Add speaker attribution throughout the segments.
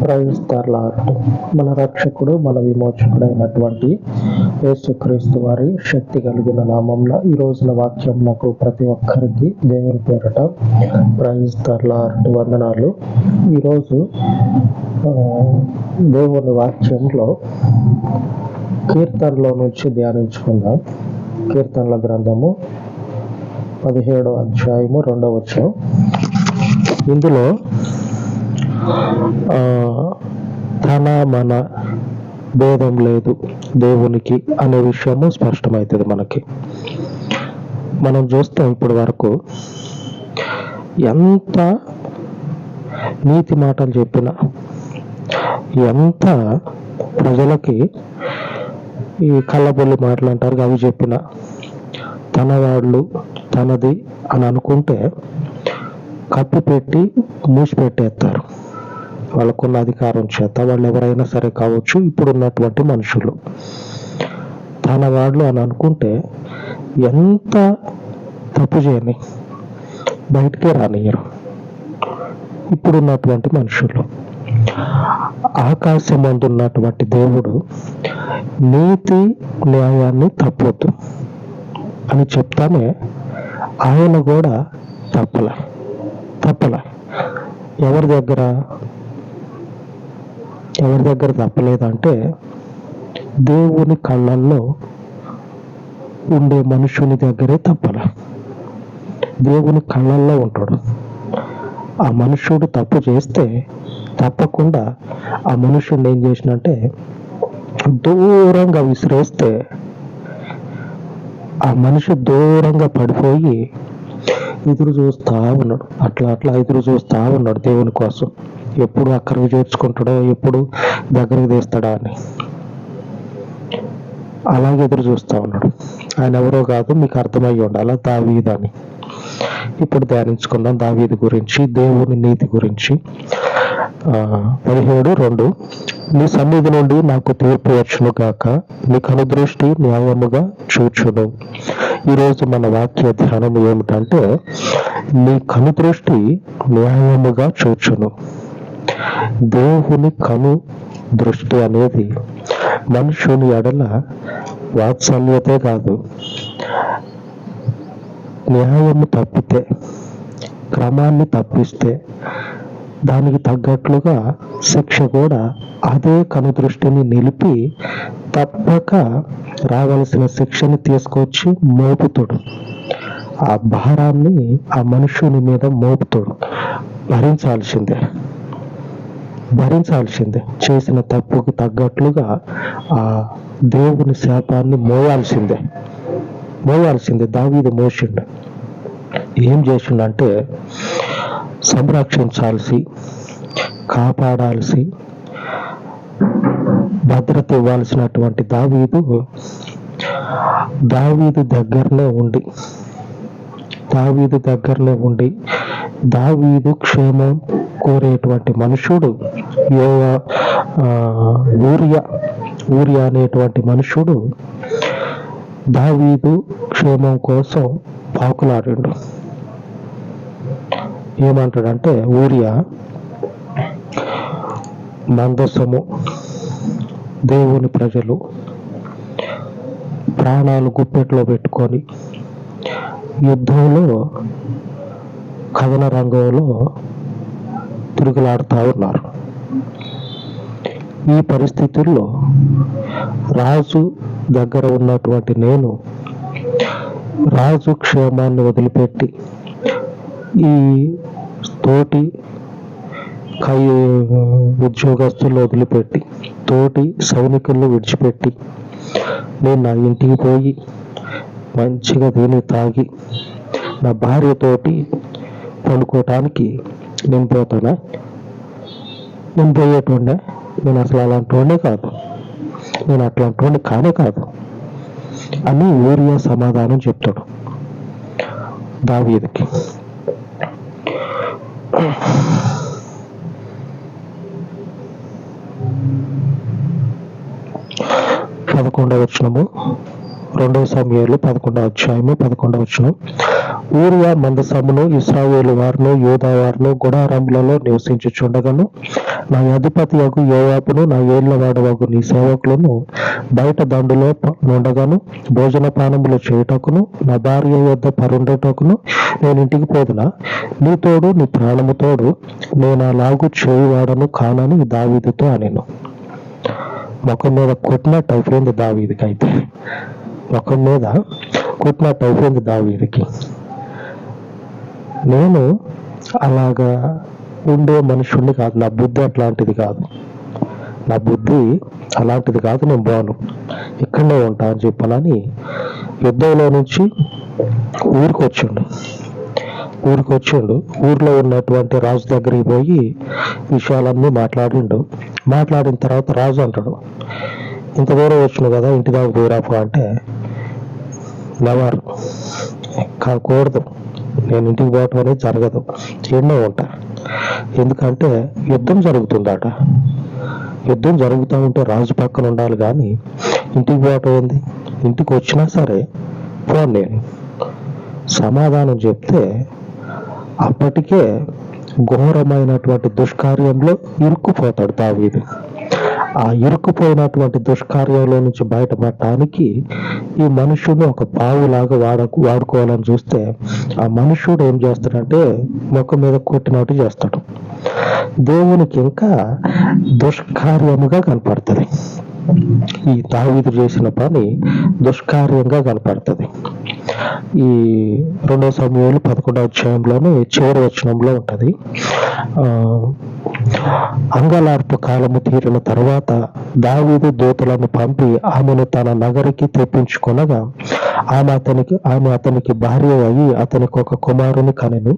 Speaker 1: ప్రవేశిస్తారులారు మన రక్షకుడు మన విమోచకుడు అయినటువంటి యేసుక్రీస్తు వారి శక్తి కలిగిన నామంలో ఈ రోజున వాక్యం నాకు ప్రతి ఒక్కరికి దేవుని పేరట ప్రవేశిస్తారులారు వందనాలు. ఈరోజు దేవుని వాక్యంలో కీర్తనలో నుంచి ధ్యానించుకుందాం. కీర్తనల గ్రంథము పదిహేడో అధ్యాయము రెండవ ఇందులో తన మన భేదం లేదు దేవునికి అనే విషయము స్పష్టమవుతుంది మనకి. మనం చూస్తాం ఇప్పటి వరకు ఎంత నీతి మాటలు చెప్పినా ఎంత ప్రజలకి ఈ కళ్ళబొల్లి మాటలు అంటారు అవి చెప్పిన తన వాళ్ళు తనది అని అనుకుంటే కప్పు పెట్టి మూసి పెట్టేస్తారు. వాళ్ళకున్న అధికారం చేత వాళ్ళు ఎవరైనా సరే కావచ్చు ఇప్పుడు ఉన్నటువంటి మనుషులు. తన వాళ్ళు అని అనుకుంటే ఎంత తప్పు చేయని బయటికే రానియరు ఇప్పుడున్నటువంటి మనుషులు. ఆకాశం అందున్నటువంటి దేవుడు నీతి న్యాయాన్ని తప్పొద్దు అని చెప్తానే ఆయన కూడా తప్పలే తప్పలే. ఎవరి దగ్గర? ఎవరి దగ్గర తప్పలేదంటే దేవుని కళ్ళల్లో ఉండే మనుషుని దగ్గరే తప్పల. దేవుని కళ్ళల్లో ఉంటాడు. ఆ మనుషుడు తప్పు చేస్తే తప్పకుండా ఆ మనుషుడిని ఏం చేసినంటే దూరంగా విసిరేస్తే ఆ మనిషి దూరంగా పడిపోయి ఎదురు చూస్తా ఉన్నాడు. అట్లా అట్లా ఎదురు చూస్తా ఉన్నాడు దేవుని కోసం. ఎప్పుడు అక్కడికి చేర్చుకుంటాడో ఎప్పుడు దగ్గరికి తీస్తాడా అని. అలాగే ఎదురు చూస్తూ ఉన్నాడు. ఆయన ఎవరో కాదు మీకు అర్థమయ్యి ఉండాలి? దావీదని ఇప్పుడు ధ్యానించుకుందాం దావీది గురించి దేవుని నీతి గురించి. పదిహేడు రెండు. నీ సన్నిధి నుండి నాకు తీర్పు వచ్చును గాక నీ కనుదృష్టి న్యాయముగా చూచును. ఈరోజు మన వాక్య ధ్యానం ఏమిటంటే నీ కనుదృష్టి న్యాయముగా చూచును. దేవుని కను దృష్టి అనేది మనుషుని ఎడల వాత్సల్యతే కాదు. న్యాయము తప్పితే క్రమాన్ని తప్పిస్తే దానికి తగ్గట్లుగా శిక్ష కూడా అదే కనుదృష్టిని నిలిపి తప్పక రావలసిన శిక్షని తీసుకొచ్చి మోపుతుడు. ఆ భారాన్ని ఆ మనుషుని మీద మోపుతుడు. భరించాల్సిందే. భరించాల్సిందే. చేసిన తప్పుకు తగ్గట్లుగా ఆ దేవుని శాపాన్ని మోయాల్సిందే. మోయాల్సిందే దావీదు మోసిండు. ఏం చేసిండంటే సంరక్షించాల్సి కాపాడాల్సి భద్రత ఇవ్వాల్సినటువంటి దావీదు దావీదు దగ్గరనే ఉండి దావీదు దగ్గరనే ఉండి దావీదు క్షేమం కోరేటువంటి మనుషుడు యోవ ఆ, ఊరియా ఊరియా అనేటువంటి మనుషుడు దావీదు క్షేమం కోసం పాకులాడిండు. ఏమంటాడంటే ఊరియా మందసము దేవుని ప్రజలు ప్రాణాలు గుప్పెట్లో పెట్టుకొని యుద్ధంలో కథన రంగంలో తిరుగులాడుతూ ఉన్నారు. ఈ పరిస్థితుల్లో రాజు దగ్గర ఉన్నటువంటి నేను రాజు క్షేమాన్ని వదిలిపెట్టి ఈ తోటి కై ఉద్యోగస్తులు వదిలిపెట్టి తోటి సైనికులను విడిచిపెట్టి నేను నా ఇంటికి పోయి మంచిగా దీన్ని తాగి నా భార్యతోటి పండుకోవటానికి నేను పోతానా నేను పోయేటుండే నేను అసలు అలాంటి వాడినే కాదు. నేను అట్లాంటి వాడిని కానే కాదు. అని ఊరియా సమాధానం చెప్తాడు దావీదికి. పదకొండవ వచ్చినము రెండవ సమయాలు పదకొండవ అధ్యాయము పదకొండవ వచ్చినము ఊరియా మందసమును ఇస్రాయేలు వారును యోధా వారును గుడారములలో నివసించుచుండగను. నా అధిపతి యగు యోవాపును నా ఏళ్ళవాడవగు నీ సేవకులను బయట దండులో ఉండగాను భోజన పానములు చేయుటకును నా భార్య యొద్ద పరుండేటకును నేను ఇంటికి పోదునా? నీ తోడు నీ ప్రాణము తోడు నేను అలాగు చేయువాడను కానని దావీదుతో అనేను. ముఖం మీద కొట్టినట్టు అయిపోయింది దావీదికి అయితే ముఖం మీద కొట్టినట్టు అయిపోయింది దావీదికి. నేను అలాగా ఉండే మనుషుణ్ణి కాదు నా బుద్ధి అట్లాంటిది కాదు. నా బుద్ధి అలాంటిది కాదు నేను బాను. ఇక్కడనే ఉంటా అని చెప్పాలని యుద్ధంలో నుంచి ఊరికి వచ్చిండు ఊరికి వచ్చిండు ఊర్లో ఉన్నటువంటి రాజు దగ్గరికి పోయి విషయాలన్నీ మాట్లాడిండు. మాట్లాడిన తర్వాత రాజు అంటాడు ఇంత దూరం వచ్చిన కదా ఇంటి దాకా పోయిరాపు అంటే నెవర్ కాకూడదు. నేను ఇంటికి పోవటం అనేది జరగదు. ఎన్నో ఉంటా. ఎందుకంటే యుద్ధం జరుగుతుందట. యుద్ధం జరుగుతూ ఉంటే రాజు పక్కన ఉండాలి కానీ ఇంటికి పోవటం ఏంది? ఇంటికి వచ్చినా సరే పోను నేను. సమాధానం చెప్తే అప్పటికే ఘోరమైనటువంటి దుష్కార్యంలో ఇరుక్కుపోతాడు దావీదు. ఆ ఇరుక్కుపోయినటువంటి దుష్కార్యంలో నుంచి బయటపడటానికి ఈ మనుషుడు ఒక పావులాగా వాడకు వాడుకోవాలని చూస్తే ఆ మనుషుడు ఏం చేస్తాడంటే ముఖం మీద కొట్టినట్టు చేస్తాడు. దేవునికి ఇంకా దుష్కార్యముగా కనపడుతుంది. ఈ దావీదు చేసిన పని దుష్కార్యంగా కనపడుతుంది. ఈ రెండవ సమయంలో పదకొండవ అధ్యాయంలోని చివరి వచనంలో ఉంటది. ఆ అంగలార్పు కాలము తీరిన తర్వాత దావీదు దూతలను పంపి ఆమెను తన నగరికి తెప్పించుకొనగా ఆమె అతనికి ఆమె అతనికి భార్య అయి అతనికి ఒక కుమారుని కనెను.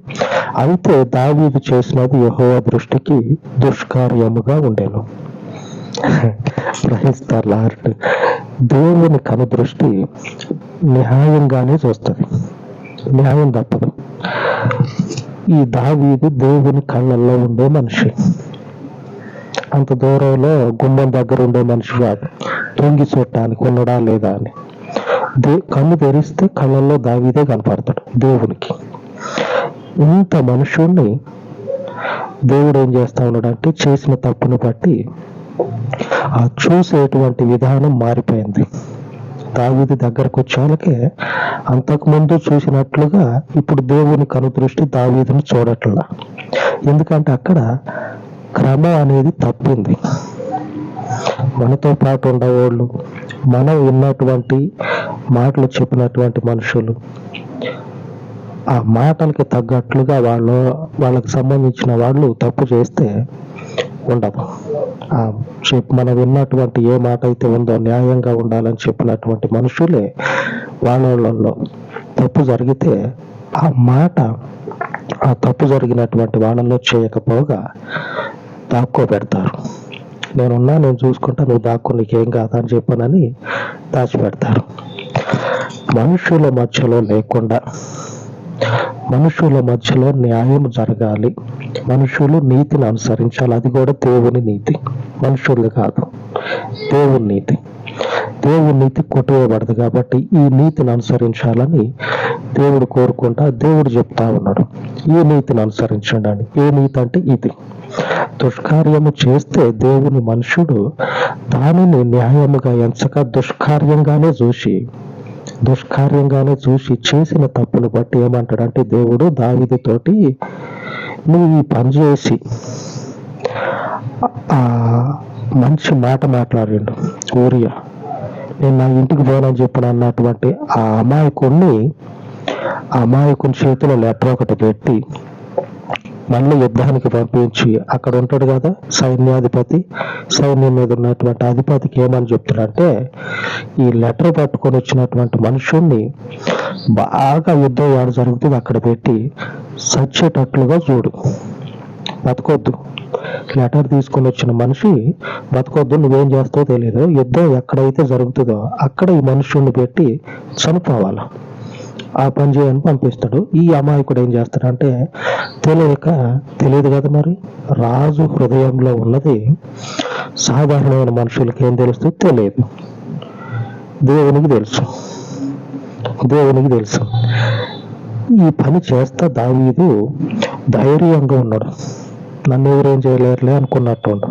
Speaker 1: అయితే దావీదు చేసినది యహోవ దృష్టికి దుష్కార్యముగా ఉండేను. లార్డ్ దేవుని కనుదృష్టి న్యాయంగానే చూస్తుంది. న్యాయం తప్పదు. ఈ దావీదు దేవుని కళ్ళల్లో ఉండే మనిషి. అంత దూరంలో గుమ్మం దగ్గర ఉండే మనిషి కాదు తొంగి చూడటానికి ఉన్నడా లేదా అని. దే కన్ను తెరిస్తే కళ్ళల్లో దావీదే కనపడతాడు దేవునికి. ఇంత మనుషుణ్ణి దేవుడు ఏం చేస్తా ఉన్నాడంటే చేసిన తప్పును బట్టి ఆ చూసేటువంటి విధానం మారిపోయింది. దావీది దగ్గరకు వచ్చేవాళ్ళకే అంతకుముందు చూసినట్లుగా ఇప్పుడు దేవుని కనుదృష్టి దావీదును చూడట్లా. ఎందుకంటే అక్కడ క్రమం అనేది తప్పింది. మనతో పాటు ఉండేవాళ్ళు మనం విన్నటువంటి మాటలు చెప్పినటువంటి మనుషులు ఆ మాటలకి తగ్గట్లుగా వాళ్ళు వాళ్ళకి సంబంధించిన వాళ్ళు తప్పు చేస్తే ఉండదు ఆ చెప్ మనం విన్నటువంటి ఏ మాట అయితే ఉందో న్యాయంగా ఉండాలని చెప్పినటువంటి మనుషులే వాళ్ళలో తప్పు జరిగితే ఆ మాట ఆ తప్పు జరిగినటువంటి వాళ్ళలో చేయకపోగా దాక్కో పెడతారు నేనున్నా నేను చూసుకుంటా నువ్వు దాక్కు నీకేం కాదని చెప్పనని దాచిపెడతారు. మనుషుల మధ్యలో లేకుండా మనుషుల మధ్యలో న్యాయం జరగాలి. మనుషులు నీతిని అనుసరించాలి. అది కూడా దేవుని నీతి. మనుషులు కాదు. దేవుని నీతి. దేవుని నీతి కొట్టువేయబడదు కాబట్టి ఈ నీతిని అనుసరించాలని దేవుడు కోరుకుంటా దేవుడు చెప్తా ఉన్నాడు. ఈ నీతిని అనుసరించండి అని. ఏ నీతి అంటే ఇది. దుష్కార్యము చేస్తే దేవుని మనుషుడు దానిని న్యాయముగా ఎంచక దుష్కార్యంగానే చూసి దుష్కార్యంగానే చూసి చేసిన తప్పును బట్టి ఏమంటాడంటే దేవుడు దావిది తోటి నువ్వు ఈ పని చేసి ఆ మంచి మాట మాట్లాడిండు. ఊరియా నేను నా ఇంటికి పోనని చెప్పిన అన్నటువంటి ఆ అమాయకుణ్ణి అమాయకుని చేతిలో లెటర్ ఒకటి పెట్టి మళ్ళీ యుద్ధానికి పంపించి అక్కడ ఉంటాడు కదా సైన్యాధిపతి. సైన్యం మీద ఉన్నటువంటి అధిపతికి ఏమని చెప్తాడంటే ఈ లెటర్ పట్టుకొని వచ్చినటువంటి మనుషుణ్ణి బాగా యుద్ధం ఏడ జరుగుతుంది అక్కడ పెట్టి సచ్చేటట్లుగా చూడు. బతకొద్దు. లెటర్ తీసుకొని వచ్చిన మనిషి బతకొద్దు నువ్వేం చేస్తావో తెలియదు యుద్ధం ఎక్కడైతే జరుగుతుందో అక్కడ ఈ మనుషుల్ని పెట్టి చనిపోవాలి. ఆ పని చేయని పంపిస్తాడు. ఈ అమాయకుడు ఏం చేస్తాడంటే తెలియక తెలియదు కదా మరి? రాజు హృదయంలో ఉన్నది సాధారణమైన మనుషులకి ఏం తెలుస్తుంది తెలియదు. దేవునికి తెలుసు. దేవునికి తెలుసు. ఈ పని చేస్తా దావీదు ధైర్యంగా ఉన్నాడు. నన్ను ఎవరేం చేయలేరులే అనుకున్నట్టు ఉండు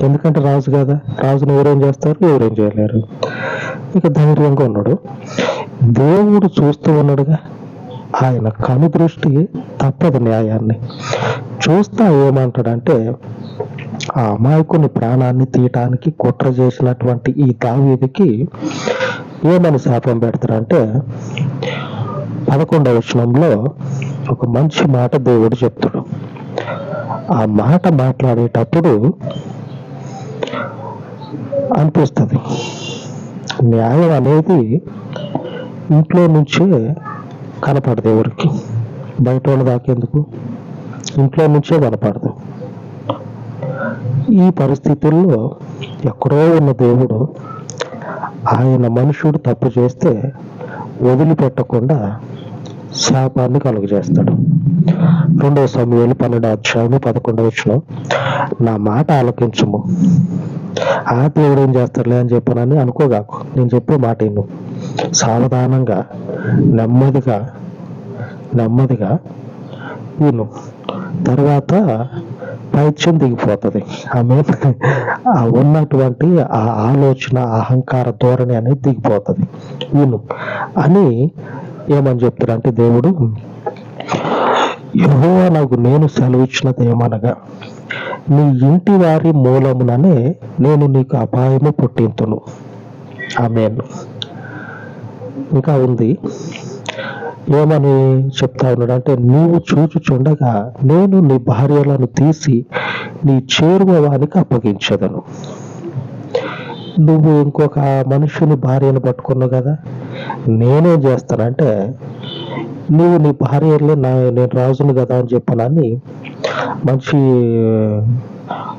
Speaker 1: ఎందుకంటే రాజు కదా? రాజును ఎవరేం చేస్తారు? ఎవరేం చేయలేరు. ఇక ధైర్యంగా ఉన్నాడు. దేవుడు చూస్తూ ఉన్నాడుగా. ఆయన కను దృష్టి తప్పదు న్యాయాన్ని. చూస్తా ఏమంటాడంటే ఆ అమాయకుని ప్రాణాన్ని తీయటానికి కుట్ర చేసినటువంటి ఈ దావీదికి ఏమని శాపం పెడతారంటే పదకొండవ వచనంలో ఒక మంచి మాట దేవుడు చెప్తాడు. ఆ మాట మాట్లాడేటప్పుడు అనిపిస్తుంది. న్యాయం అనేది ఇంట్లో నుంచే కనపడదు ఎవరికి. బయట వాళ్ళు దాకేందుకు? ఇంట్లో నుంచే కనపడదు. ఈ పరిస్థితుల్లో ఎక్కడో ఉన్న దేవుడు ఆయన మనుషుడు తప్పు చేస్తే వదిలిపెట్టకుండా శాపాన్ని కలుగజేస్తాడు. రెండవ సమయంలో పన్నెండు అధ్యాయము పదకొండవ వచ్చిన నా మాట ఆలకించము. ఆ దేవుడు ఏం చేస్తారులే అని చెప్పానని అనుకోగాకు. నేను చెప్పే మాట ఇన్ను సావధానంగా నెమ్మదిగా నెమ్మదిగా విను. తర్వాత పైత్యం దిగిపోతుంది. ఆమె ఆ ఉన్నటువంటి ఆ ఆలోచన అహంకార ధోరణి అనేది దిగిపోతుంది. విను. అని ఏమని చెప్తారంటే దేవుడు యహోవా నాకు నేను సెలవిచ్చినది ఏమనగా నీ ఇంటి వారి మూలముననే నేను నీకు అపాయము పుట్టింతును. ఆమెను. ఇంకా ఉంది. ఏమని చెప్తా ఉన్నాడు అంటే నీవు చూచుచుండగా నేను నీ భార్యలను తీసి నీ చేరువ వానికి అప్పగించదను. నువ్వు ఇంకొక మనుషుని భార్యను పట్టుకున్నావు కదా నేనేం చేస్తానంటే నువ్వు నీ భార్యలే నా నేను రాజును కదా అని చెప్పనని మంచి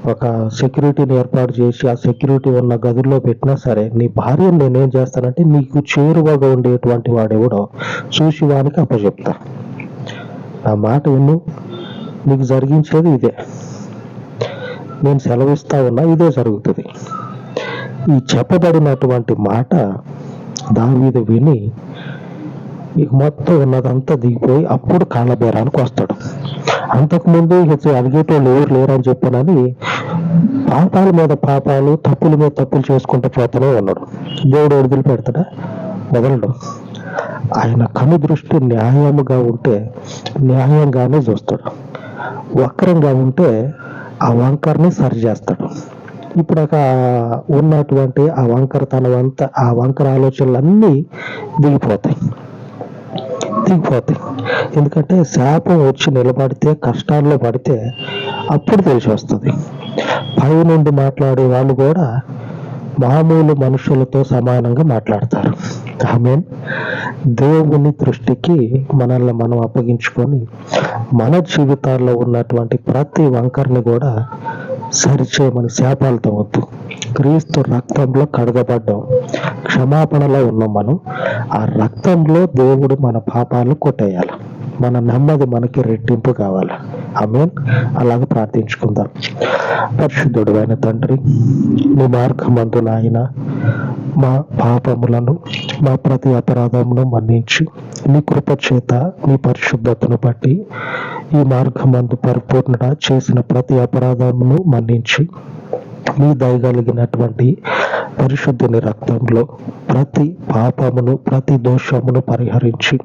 Speaker 1: ఒక సెక్యూరిటీని ఏర్పాటు చేసి ఆ సెక్యూరిటీ ఉన్న గదుల్లో పెట్టినా సరే నీ భార్యను నేనేం చేస్తానంటే నీకు చేరువగా ఉండేటువంటి వాడెవడో చూసి వానికి అప్పచెప్తా నా మాట విను. నీకు జరిగించేది ఇదే. నేను సెలవిస్తా ఉన్నా ఇదే జరుగుతుంది. ఈ చెప్పబడినటువంటి మాట దావీదు విని ఇక మొత్తం ఉన్నదంతా దిగిపోయి అప్పుడు కాళ్ళబేరానికి వస్తాడు. అంతకుముందు అడిగేటోళ్ళు ఎవరు లేరని చెప్పానని పాపాల మీద పాపాలు తప్పుల మీద తప్పులు చేసుకుంటూ పోతూనే ఉన్నాడు. దేవుడు విడుదల పెడతాడా? వదలడు. ఆయన కను దృష్టి న్యాయముగా ఉంటే న్యాయంగానే చూస్తాడు. వక్రంగా ఉంటే ఆ వంకర్ని సరి చేస్తాడు. ఇప్పుడు ఒక ఉన్నటువంటి ఆ వంకరతనం అంతా ఆ వంకర ఆలోచనలన్నీ దిగిపోతాయి. దిగిపోతాయి ఎందుకంటే శాపం వచ్చి నిలబడితే కష్టాల్లో పడితే అప్పుడు తెలిసి వస్తుంది. పై నుండి మాట్లాడే వాళ్ళు కూడా మామూలు మనుషులతో సమానంగా మాట్లాడతారు. ఆమె దేవుని దృష్టికి మనల్ని మనం అప్పగించుకొని మన జీవితాల్లో ఉన్నటువంటి ప్రతి వంకర్ని కూడా సరిచేయమని శాపాలతో వద్దు. క్రీస్తు రక్తంలో కడగబడ్డాం. క్షమాపణలో ఉన్నాం మనం. ఆ రక్తంలో దేవుడు మన పాపాలు కొట్టేయాలి. మన నెమ్మది మనకి రెట్టింపు కావాలి. ఆమెన్. అలాగే ప్రార్థించుకుందాం. పరిశుద్ధుడు అయిన తండ్రి నీ మార్గమందు ఆయన మా పాపములను మా ప్రతి అపరాధమును మన్నించి. నీ కృప చేత నీ పరిశుద్ధతను బట్టి ఈ మార్గమందు పరిపూర్ణ చేసిన ప్రతి అపరాధమును మన్నించి. మీ దయగలిగినటువంటి పరిశుద్ధుని రక్తంలో ప్రతి పాపమును ప్రతి దోషమును పరిహరించి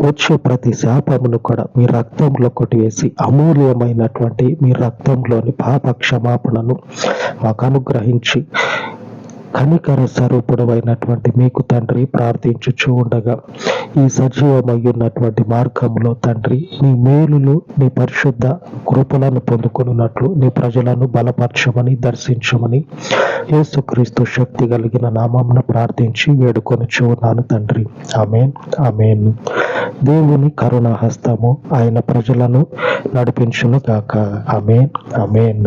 Speaker 1: వచ్చే ప్రతి శాపమును కూడా మీ రక్తంలో కొట్టివేసి అమూల్యమైనటువంటి మీ రక్తంలోని పాప క్షమాపణను మాకు అనుగ్రహించి కనికర స్వరూపుడమైనటువంటి మీకు తండ్రి ప్రార్థించుచు ఉండగా ఈ సజీవమయ్యున్నటువంటి మార్గంలో తండ్రి నీ మేలులు నీ పరిశుద్ధ కృపలను పొందుకున్నట్లు నీ ప్రజలను బలపరచమని దర్శించమని యేసుక్రీస్తు శక్తి కలిగిన నామమును ప్రార్థించి వేడుకొని చూన్నాను తండ్రి. ఆమెన్. ఆమెన్. దేవుని కరుణా హస్తము ఆయన ప్రజలను నడిపించును గాక ఆమెన్. ఆమెన్.